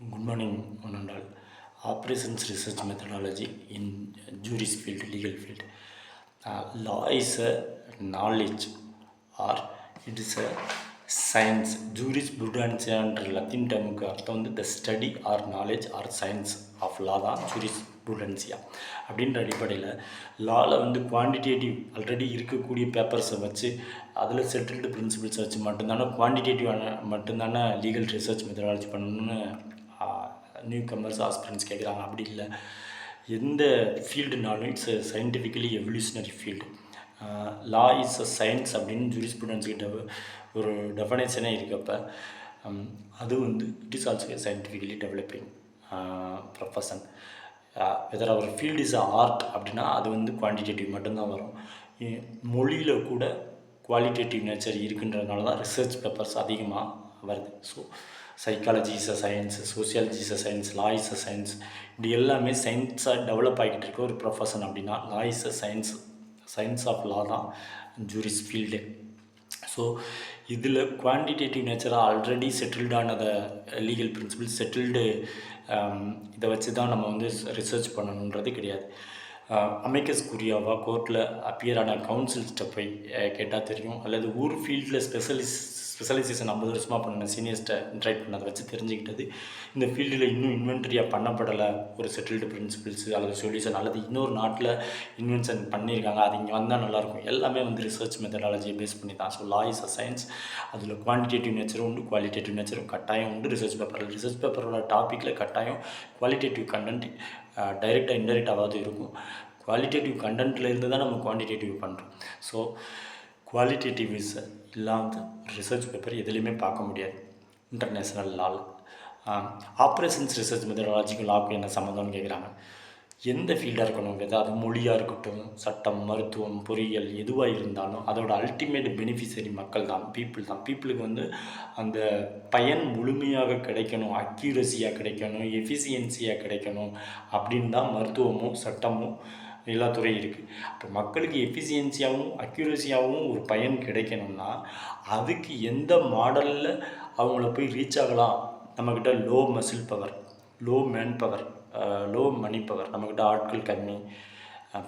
Good morning one and all. Operations research methodology in juris field, legal field. Uh, law is a knowledge or it is a science. ஜூரிஸ்ப்ருடன்சியான்ற Latin டேர்முக்கு அர்த்தம் வந்து the study or knowledge or science of law தான் juris புருடன்சியா அப்படின்ற அடிப்படையில் லாவில் வந்து quantitative already இருக்கக்கூடிய பேப்பர்ஸை வச்சு அதில் செட்டில்டு பிரின்சிபிள்ஸை வச்சு மட்டும்தானே குவான்டிடேட்டிவான மட்டும்தானே லீகல் ரிசர்ச் மெத்தடாலஜி பண்ணணும்னு நியூ கமர்ஸ் ஆஸ்பிரன்ஸ் கேட்குறாங்க அப்படி இல்லை. எந்த ஃபீல்டுனாலும் it's scientifically evolutionary field law is a science அப்படின்னு ஜூரி கிட்ட ஒரு டெஃபனேஷனே இருக்கப்ப அது வந்து it is also scientifically developing profession whether our field is a art அப்படின்னா அது வந்து குவான்டிடேட்டிவ் மட்டும்தான் வரும். மொழியில் கூட குவாலிட்டேட்டிவ் நேச்சர் இருக்குன்றதுனால தான் ரிசர்ச் பேப்பர்ஸ் அதிகமாக வருது. So psychology is a science sociology is a science law is a science இப்படி எல்லாமே சயின்ஸாக டெவலப் ஆகிட்டு இருக்க ஒரு ப்ரொஃபஷன் அப்படின்னா law is a science science of law தான் ஜூரிஸ் ஃபீல்டு ஸோ இதில் குவான்டிடேட்டிவ் நேச்சராக ஆல்ரெடி செட்டில்டானதை லீகல் பிரின்சிபிள் செட்டில்டு இதை வச்சு தான் நம்ம வந்து ரிசர்ச் பண்ணணுன்றது கிடையாது. அமைக்கஸ் குரியாவா கோர்ட்டில் அப்பியரான கவுன்சில் கவுன்சில்ஸ்ட்டை போய் கேட்டால் தெரியும். அல்லது ஊர் ஃபீல்டில் ஸ்பெஷலிஸ் ஸ்பெஷலைசேஷன் ஐம்பது வருஷமாக பண்ண சீனியர்ஸ்ட்டை இன்ட்ரைட் பண்ணதை வச்சு தெரிஞ்சுக்கிட்டது. இந்த ஃபீல்டில் இன்னும் இன்வென்ட்ரியாக பண்ணப்படலை. ஒரு செட்டில்டு பிரின்சிபிள்ஸ் அல்லது சொல்யூஷன் அல்லது இன்னொரு நாட்டில் இன்வென்ஷன் பண்ணியிருக்காங்க. அது இங்கே வந்தால் நல்லாயிருக்கும். எல்லாமே வந்து ரிசர்ச் மெத்தடாலஜியை பேஸ் பண்ணி தான். So law is a science அதில் குவான்டிடேட்டிவ் நேச்சரும் உண்டு குவாலிட்டேட்டிவ் நேச்சரும் கட்டாயம் உண்டு. ரிசர்ச் பேப்பரில் ரிசர்ச் பேப்பரோட டாப்பிக்கில் கட்டாயம் குவாலிட்டேட்டிவ் கண்டென்ட் டைரெக்டாக இன்டெரக்டாவது இருக்கும். குவாலிட்டேட்டிவ் கண்டென்ட்லேருந்து தான் நம்ம குவான்டிடேட்டிவ் பண்ணுறோம் ஸோ குவாலிட்டேட்டிவ் இஸ் இல்லாத ரிசர்ச் பேப்பர் எதுலேயுமே பார்க்க முடியாது. இன்டர்நேஷ்னல் லால் ஆப்ரேஷன்ஸ் ரிசர்ச் மெத்தடாலஜிக்கும் லாவுக்கும் என்ன சம்மந்தம்னு கேட்குறாங்க எந்த ஃபீல்டாக இருக்கணும்? அது மொழியாக இருக்கட்டும் சட்டம் மருத்துவம் பொறியியல் எதுவாக இருந்தாலும் அதோட அல்டிமேட் பெனிஃபிஷரி மக்கள் தான் பீப்புள் தான். பீப்புளுக்கு வந்து அந்த பயன் முழுமையாக கிடைக்கணும் அக்யூரஸியாக கிடைக்கணும் எஃபிஷியன்சியாக கிடைக்கணும் அப்படின்னு தான் மருத்துவமும் சட்டமும் எல்லா துறையும் இருக்குது அப்போ மக்களுக்கு எஃபிசியன்சியாகவும் அக்யூரஸியாகவும் ஒரு பயன் கிடைக்கணும்னா அதுக்கு எந்த மாடலில் அவங்கள போய் ரீச் ஆகலாம்? நம்மக்கிட்ட low muscle power low man power low money power நம்மக்கிட்ட ஆட்கள் கம்மி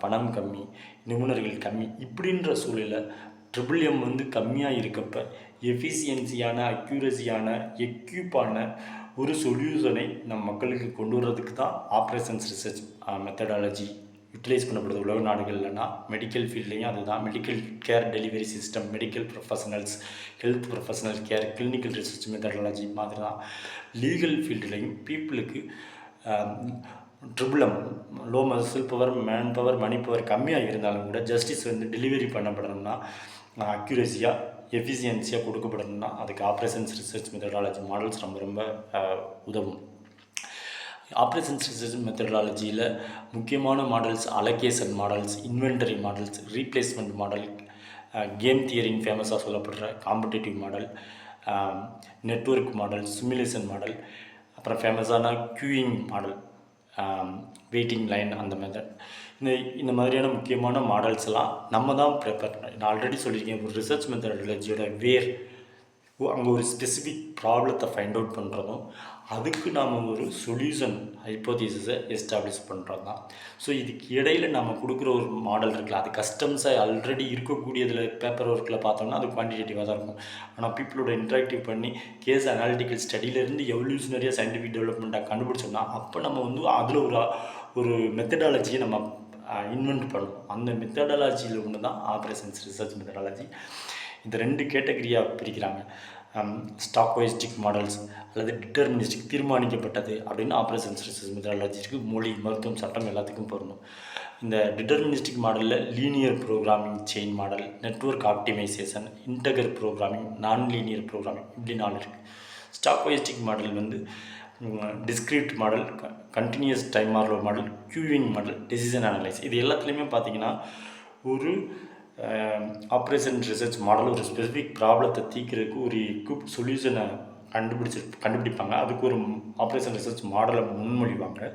பணம் கம்மி நிபுணர்கள் கம்மி இப்படின்ற சூழலில் ட்ரிபிள் எம் வந்து கம்மியாக இருக்கப்ப எஃபிசியன்சியான அக்யூரஸியான எக்யூப்பான ஒரு சொல்யூஷனை நம் மக்களுக்கு கொண்டு வர்றதுக்கு தான் ஆப்ரேஷன்ஸ் ரிசர்ச் மெத்தடாலஜி யூட்டிலைஸ் பண்ணப்படுது உலக நாடுகள்லனா மெடிக்கல் ஃபீல்ட்லேயும் அதுதான். Medical care delivery system medical professionals health professional care clinical research methodology மாதிரி தான் லீகல் ஃபீல்டுலையும் பீப்புளுக்கு ட்ரிபிளம் low muscle power man power money power கம்மியாக இருந்தாலும் கூட ஜஸ்டிஸ் வந்து டெலிவரி பண்ணப்படணும்னா அக்யூரஸியாக எஃபிஷியன்சியாக கொடுக்கப்படணும்னா அதுக்கு ஆப்ரேஷன்ஸ் ரிசர்ச் மெத்தடாலஜி மாடல்ஸ் ரொம்ப ரொம்ப உதவும். ஆப்ரேஷன் ரிசர்ச் மெத்தடாலஜியில் முக்கியமான models allocation models inventory models replacement model game theory ஃபேமஸாக சொல்லப்படுற competitive model network model simulation model அப்புறம் ஃபேமஸான க்யூயிங் மாடல் வெயிட்டிங் லைன் அந்த மெத்தட் இந்த இந்த மாதிரியான முக்கியமான மாடல்ஸ் எல்லாம் நம்ம தான் ப்ரிப்பேர் நான் ஆல்ரெடி சொல்லியிருக்கேன் ஒரு ரிசர்ச் மெத்தடாலஜியோட வேர் அங்கே ஒரு ஸ்பெசிஃபிக் ப்ராப்ளத்தை ஃபைண்ட் அவுட் பண்ணுறதும் அதுக்கு நாம் ஒரு சொல்யூஷன் ஹைப்போதீசிஸை எஸ்டாப்ளிஷ் பண்ணுறது தான் ஸோ இதுக்கு இடையில் நம்ம கொடுக்குற ஒரு மாடல் இருக்குல்ல அது கஸ்டம்ஸை ஆல்ரெடி இருக்கக்கூடியதில் பேப்பர் ஒர்க்கில் பார்த்தோம்னா அது குவான்டிடேட்டிவாக தான் இருக்கும். ஆனால் பீப்புளோட இன்ட்ராக்டிவ் பண்ணி கேஸ் அனாலிட்டிக்கல் ஸ்டடியிலேருந்து எவல்யூஷனரியாக சயின்டிஃபிக் டெவலப்மெண்ட்டாக கண்டுபிடிச்சோம்னா அப்போ நம்ம வந்து அதில் ஒரு ஒரு மெத்தடாலஜியை நம்ம இன்வென்ட் பண்ணணும். அந்த மெத்தடாலஜியில் ஒன்று தான் ஆப்ரேஷன்ஸ் ரிசர்ச் மெத்தடாலஜி இந்த ரெண்டு கேட்டகரியாக பிரிக்கிறாங்க. ஸ்டாக்வைஸ்டிக் மாடல்ஸ் அல்லது டிட்டர்மினிஸ்டிக் தீர்மானிக்கப்பட்டது அப்படின்னு ஆப்ரேஷன் ரிசர்ச் மொழி மருத்துவம் சட்டம் எல்லாத்துக்கும் பொருந்தும். இந்த டிட்டர்மினிஸ்டிக் மாடலில் linear programming chain model network optimisation integer programming non linear programming இப்படி நாலு இருக்குது ஸ்டாக்வைஸ்டிக் மாடல் வந்து discrete model continuous time Markov model queuing model decision analyse இது எல்லாத்துலேயுமே பார்த்தீங்கன்னா ஒரு ஆப்ரேஷன் ரிசர்ச் மாடல் ஒரு ஸ்பெசிஃபிக் ப்ராப்ளத்தை தீர்க்கிறதுக்கு ஒரு குப் சொல்யூஷனை கண்டுபிடிச்சி கண்டுபிடிப்பாங்க. அதுக்கு ஒரு ஆப்ரேஷன் ரிசர்ச் மாடலை முன்மொழிவாங்க.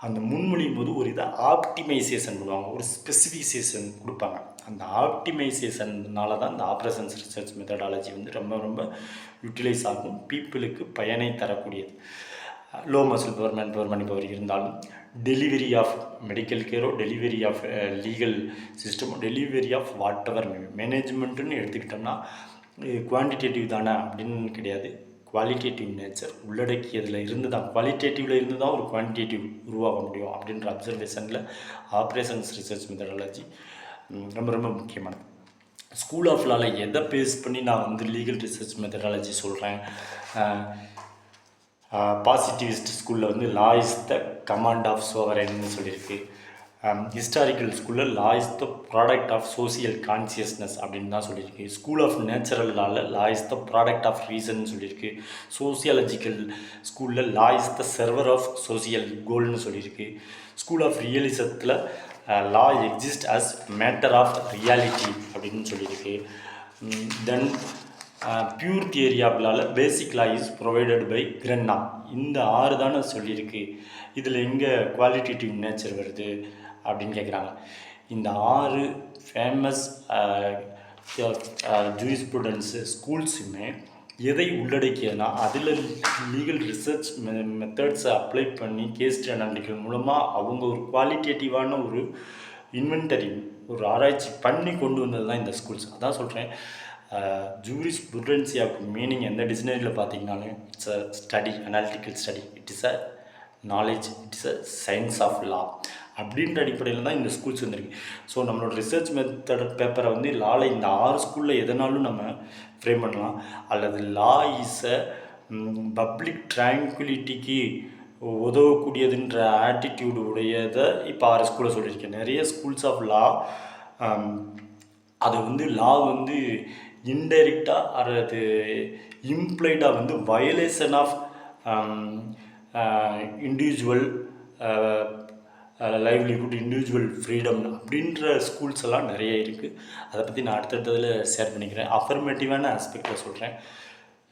அந்த முன்மொழியும் போது ஒரு இதை ஆப்டிமைசேஷன் பண்ணுவாங்க. ஒரு ஸ்பெசிஃபிகேஷன் கொடுப்பாங்க. அந்த ஆப்டிமைசேஷன்னால தான் இந்த ஆப்ரேஷன்ஸ் ரிசர்ச் மெத்தடாலஜி வந்து ரொம்ப ரொம்ப யூட்டிலைஸ் ஆகும். பீப்புளுக்கு பயனை தரக்கூடியது. Low muscle power man power money power இருந்தாலும் டெலிவரி ஆஃப் மெடிக்கல் கேரோ டெலிவரி ஆஃப் லீகல் சிஸ்டமோ டெலிவரி ஆஃப் வாட் எவர் மேனேஜ்மெண்ட்டுன்னு எடுத்துக்கிட்டோம்னா குவான்டிடேட்டிவ் தானே அப்படின்னு கிடையாது. குவாலிட்டேட்டிவ் நேச்சர் உள்ளடக்கியதில் இருந்து தான் குவாலிட்டேட்டிவில் இருந்து தான் ஒரு குவான்டிடேட்டிவ் உருவாக முடியும் அப்படின்ற அப்சர்வேஷனில் ஆப்ரேஷன்ஸ் ரிசர்ச் மெத்தடாலஜி ரொம்ப ரொம்ப முக்கியமானது. ஸ்கூல் ஆஃப் லாவில் எதை பேஸ் பண்ணி நான் வந்து லீகல் ரிசர்ச் மெத்தடாலஜி சொல்கிறேன் பாசிட்டிவிஸ்ட் ஸ்கூலில் வந்து law is the command of சோவரன்னு சொல்லியிருக்கு. ஹிஸ்டாரிக்கல் ஸ்கூலில் law is the product of social consciousness அப்படின்னு தான் சொல்லியிருக்கு. School of natural லாவில் law is the product of reason சொல்லியிருக்கு. சோசியாலஜிக்கல் ஸ்கூலில் law is the server of social கோல்னு சொல்லியிருக்கு. School of ரியலிசத்தில் law exist as matter of reality அப்படின்னு சொல்லியிருக்கு. Then pure theory of law basic law is provided by கிரன்னா இந்த ஆறு தானே சொல்லியிருக்கு. இதில் எங்கே குவாலிட்டேட்டிவ் நேச்சர் வருது அப்படின்னு கேட்குறாங்க இந்த ஆறு ஃபேமஸ் ஜூரிஸ்ப்ரூடன்ஸு ஸ்கூல்ஸுமே எதை உள்ளடக்கியதுன்னா அதில் லீகல் ரிசர்ச் மெத்தட்ஸை அப்ளை பண்ணி கேஸ் அனாலிட்டிக்கல் மூலமாக அவங்க ஒரு குவாலிட்டேட்டிவான ஒரு இன்வென்டரி ஒரு ஆராய்ச்சி பண்ணி கொண்டு வந்தது தான் இந்த ஸ்கூல்ஸ் அதான் சொல்கிறேன் ஜூரிஸ் புரன்சியாவுக்கு மீனிங் எந்த டிக்ஷனரியில் பார்த்தீங்கன்னாலும் it's a study analytical study it is a knowledge it is a science of law அப்படின்ற அடிப்படையில் தான் இந்த ஸ்கூல்ஸ் வந்திருக்கு. ஸோ நம்மளோட ரிசர்ச் மெத்தட் பேப்பரை வந்து லாவில் இந்த ஆறு ஸ்கூலில் எதனாலும் நம்ம ஃப்ரேம் பண்ணலாம். அல்லது லா இஸ் அ பப்ளிக் ட்ராங்குலிட்டிக்கு உதவக்கூடியதுன்ற ஆட்டிடியூடு உடையதை இப்போ ஆறு ஸ்கூலில் சொல்லியிருக்கேன். நிறைய ஸ்கூல்ஸ் ஆஃப் லா அதை வந்து லா வந்து இன்டைரக்டாக அல்லது இம்ப்ளைடாக வந்து violation of individual livelihood individual freedom அப்படின்ற ஸ்கூல்ஸ் எல்லாம் நிறைய இருக்குது அதை பற்றி நான் அடுத்தடுத்ததில் ஷேர் பண்ணிக்கிறேன். அஃபர்மேட்டிவான ஆஸ்பெக்டில் சொல்கிறேன்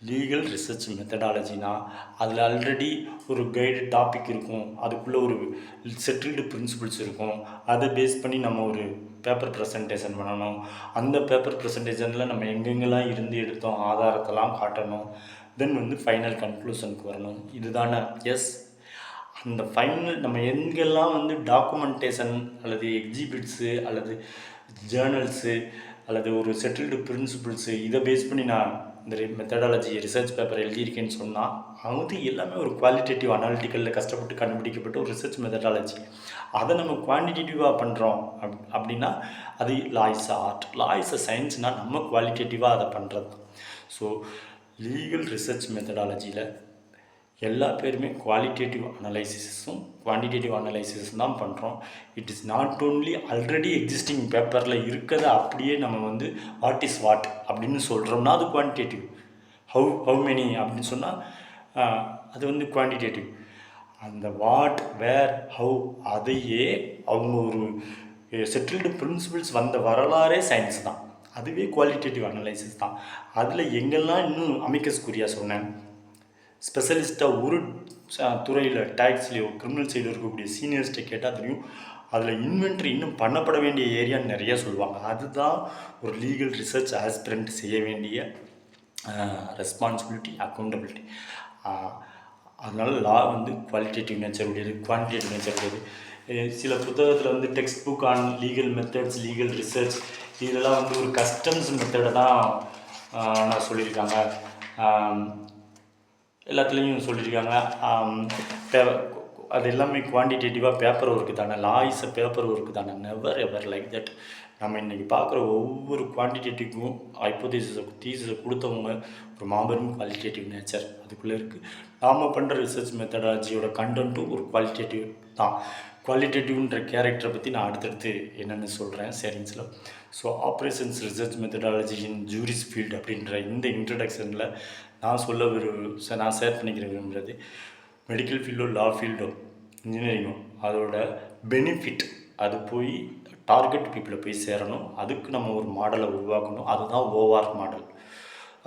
லீகல் ரிசர்ச் மெத்தடாலஜினா அதில் ஆல்ரெடி ஒரு கைடு டாபிக் இருக்கும். அதுக்குள்ளே ஒரு செட்டில்டு பிரின்சிபிள்ஸ் இருக்கும். அதை பேஸ் பண்ணி நம்ம ஒரு பேப்பர் ப்ரெசன்டேஷன் பண்ணணும். அந்த பேப்பர் ப்ரெசன்டேஷனில் நம்ம எங்கெங்கெல்லாம் இருந்து எடுத்தோம் ஆதாரத்தெல்லாம் காட்டணும். தென் வந்து ஃபைனல் கன்க்ளூஷனுக்கு வரணும். இதுதானே? எஸ் அந்த ஃபைனல் நம்ம எங்கெல்லாம் வந்து டாக்குமெண்டேஷன் அல்லது எக்ஸிபிட்ஸு அல்லது ஜேர்னல்ஸு அல்லது ஒரு செட்டில்டு பிரின்சிபிள்ஸு இதை பேஸ் பண்ணி நான் இந்த மெத்தடாலஜி ரிசர்ச் பேப்பர் எழுதியிருக்கேன்னு சொன்னால் அது எல்லாமே ஒரு குவாலிட்டேட்டிவ் அனாலிட்டிக்கலில் கஷ்டப்பட்டு கண்டுபிடிக்கப்பட்ட ஒரு ரிசர்ச் மெத்தடாலஜி அதை நம்ம குவான்டிடேட்டிவாக பண்ணுறோம் அப் அப்படின்னா அது லாய்ஸ் ஆர்ட் லா இஸ் அ சயின்ஸ்னால் நம்ம குவாலிட்டேட்டிவாக அதை பண்ணுறது தான். ஸோ லீகல் ரிசர்ச் மெத்தடாலஜியில் எல்லா பேருமே குவாலிட்டேட்டிவ் அனலைசிஸும் குவான்டிடேட்டிவ் அனலைசிஸும் தான் பண்ணுறோம் it is not only already existing பேப்பரில் இருக்கிறத அப்படியே நம்ம வந்து வாட் இஸ் வாட் அப்படின்னு சொல்கிறோம்னா அது குவான்டிடேட்டிவ் ஹவு ஹவு மெனி அப்படின்னு சொன்னால் அது வந்து குவான்டிடேட்டிவ் அந்த வாட் வேர் ஹவு அதையே அவங்க ஒரு செட்டில்டு பிரின்சிபிள்ஸ் வந்த வரலாறே சயின்ஸ் தான். அதுவே குவாலிட்டேட்டிவ் அனலைசிஸ் தான். அதில் எங்கெல்லாம் இன்னும் அமிக்கஸ் குறியா சொன்னேன்? ஸ்பெஷலிஸ்ட்டாக ஒரு துறையில் டேக்ஸ்லேயோ கிரிமினல் சைடில் இருக்கக்கூடிய சீனியர்ஸ்ட்டை கேட்டால் தெரியும். அதில் இன்வென்ட்ரி இன்னும் பண்ணப்பட வேண்டிய ஏரியான்னு நிறைய சொல்லுவாங்க. அதுதான் ஒரு லீகல் ரிசர்ச் ஆஸ்பிரண்ட் செய்ய வேண்டிய ரெஸ்பான்சிபிலிட்டி அக்கௌண்டபிலிட்டி அதனால் லா வந்து குவாலிட்டேட்டிவ் நேச்சர் உடையது குவான்டிடேட்டிவ் நேச்சர் உடையது. சில புத்தகத்தில் வந்து text book on legal methods legal research இதெல்லாம் வந்து ஒரு கஸ்டம்ஸ் மெத்தடை தான் நான் சொல்லியிருக்காங்க. எல்லாத்துலேயும் சொல்லியிருக்காங்க. பே அது எல்லாமே குவான்டிடேட்டிவாக பேப்பர் ஒர்க்கு தானே. Law is a paper work தானே. நெவர் எவர் லைக் தட் நம்ம இன்றைக்கி பார்க்குற ஒவ்வொரு குவான்டிடேட்டிவ்க்கும் ஹைப்போதீசிஸை தீசஸை கொடுத்தவங்க ஒரு மாபெரும் குவாலிட்டேட்டிவ் நேச்சர் அதுக்குள்ளே இருக்குது நாம் பண்ணுற ரிசர்ச் மெத்தடாலஜியோட கண்டென்ட்டும் ஒரு குவாலிட்டேட்டிவ் தான். குவாலிட்டேட்டிவ்ன்ற கேரக்டரை பற்றி நான் அடுத்தடுத்து என்னென்னு சொல்கிறேன் சேரிங்ஸில் so operations research methodology in juris field அப்படின்ற இந்த இன்ட்ரடக்ஷனில் நான் சொல்ல விரும்ப நான் ஷேர் பண்ணிக்கிற விரும்புகிறது மெடிக்கல் ஃபீல்டோ லா ஃபீல்டோ இன்ஜினியரிங்கோ அதோட பெனிஃபிட் அது போய் டார்கெட் பீப்புளை போய் சேரணும். அதுக்கு நம்ம ஒரு மாடலை உருவாக்கணும். அதுதான் ஓஆர் மாடல்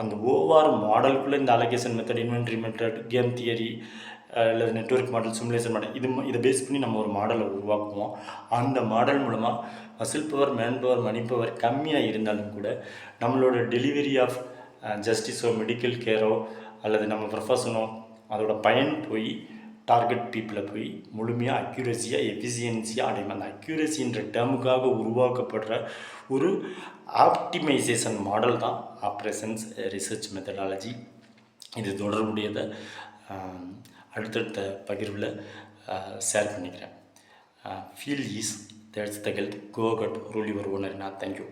அந்த ஓஆர் மாடலுக்குள்ளே இந்த allocation method inventory method game theory அல்லது நெட்ஒர்க் மாடல் சிமுலேஷன் மாடல் இது இதை பேஸ் பண்ணி நம்ம ஒரு மாடலை உருவாக்குவோம். அந்த மாடல் மூலமாக muscle power man power money power கம்மியாக இருந்தாலும் கூட நம்மளோட டெலிவரி ஆஃப் ஜஸ்டிஸோ மெடிக்கல் கேரோ அல்லது நம்ம ப்ரொஃபஷனோ அதோட பயன் போய் டார்கெட் பீப்புளை போய் முழுமையாக அக்யூரஸியாக எஃபிஷியன்சியாக அடையும். அந்த அக்யூரஸின்ற டேர்முக்காக உருவாக்கப்படுற ஒரு ஆப்டிமைசேஷன் மாடல் தான் ஆப்ரேஷன்ஸ் ரிசர்ச் மெத்தடாலஜி இது தொடர்புடையதை. அடுத்தடுத்த பகிர்வில் ஷேர் பண்ணிக்கிறேன். Feel ease that's the health go cut rule your owner நான் தேங்க்யூ